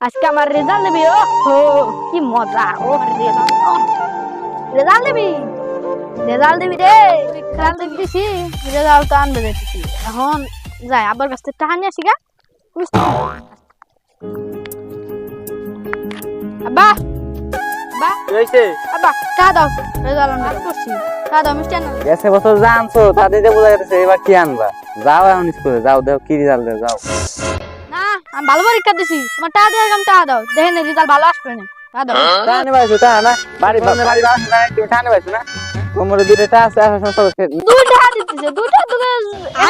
আজকে আমার রেজাল্ট দিবি ও কি মজা ও রেজাল্ট রেজাল্ট দিবি রেজাল্ট দিবি রে রেজাল্ট দিবি রেজাল্ট তো আনবে দেখতেছি এখন যাই আবার থেকে টাকা নিয়ে আসি গা আব্বা আব্বা কি আব্বা টাকা দাও রেজাল্ট আনবে করছি টাকা দাও মিষ্টি আনো গেছে বছর জানছো তাদের যে বোঝা গেছে এবার কি আনবা যাও এখন স্কুলে যাও দেখো কি রেজাল্ট দেয় যাও আমি ভালো পরীক্ষা দিছি। তোমার টাকা দিয়ে আমি টাকা দাও। দেখেন রেজাল্ট ভালো আসবে না। টাকা দাও। তা না বাড়ি বাড়ি বাসা না তুমি না। কোমরে আছে আসার সময় সব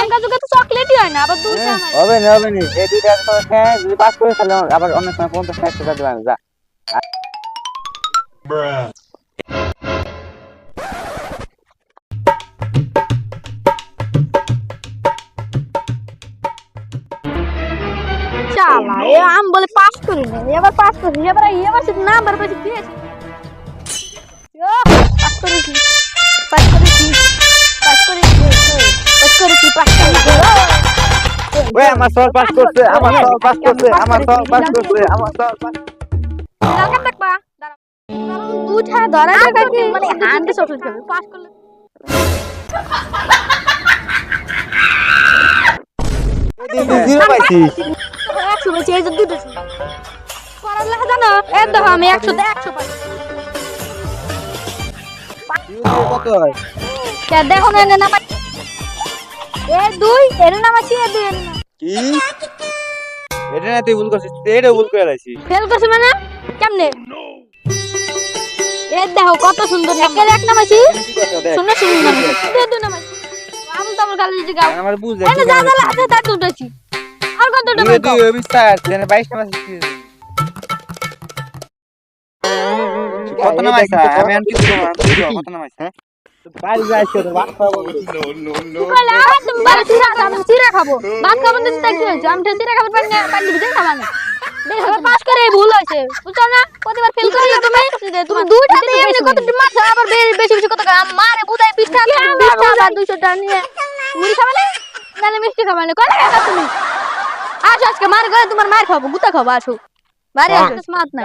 দিতেছে তো চকলেটই হয় না আবার দুই টাকা হবে না হবে না। এই দুইটা সব খেয়ে যদি পাস করে তাহলে আবার অন্য সময় পঞ্চাশ ষাট টাকা দেবেন যা। এ আম বলে পাস করি না এবার পাস করি এবার এবার শুধু নাম্বার পেয়েছি দিয়েছি পাস করেছি পাস করেছি পাস করেছি পাস করেছি পাস করেছি ওই আমার সব পাস করছে আমার সব পাস করছে আমার সব পাস করছে আমার সব পাস দাঁড়া থাকবা দাঁড়া দুটা ধরা কি মানে হান্ডে চকলেট খাবে পাস করলে জিরো পাইছিস একশো পেয়েছি এই যে দুটো পড়ার লেখা জানো? এ দেখো আমি একশো পাই। কত হয় দেখো না এনে এ দুই এর নাম আছে এ দুই কি? এটা না তুই ভুল করছিস এটা ভুল করে লাইছি ফেল করছে মানে? কেমনে? এ দেখো কত সুন্দর একের এক নাম আছে শুনে শুনে নাম আছে দুই নাম আছে আবুল তাবুল গালি দিতে গাও আমার বুঝ এনে যা যা আছে তার দুটো আছে আর কত দুটো তুই বের তুই অবিস্তার তেনে 22 টাকা কত নামাইছা? আমি আনকি কত নামাইছা হ্যাঁ? বাড়ি যাইছো তো বাপ খাব কইলা আর তুমি বারে চিরা খাব চিরা খাব। ভাত খাব না চিন্তা কি হয়েছে আমি চিরা খাব পারি না পারি দিবি খাবা না পাস করে এই ভুল হয়েছে বুঝছ না? প্রতিবার ফেল করে তুমি তুমি দুইটাতে এমনি কত মাছ আবার বেশি বেশি কত মারে বুদাই 20 টাকা 20 টাকা আবার 200 টাকা নিয়ে। মুড়ি খাবে না নালে মিষ্টি খাবে না কয় টাকা তুমি? আসো আজকে মার গলে তোমার মার খাব গুতা খাব আসো বাড়ি আসো স্মার্ট নাই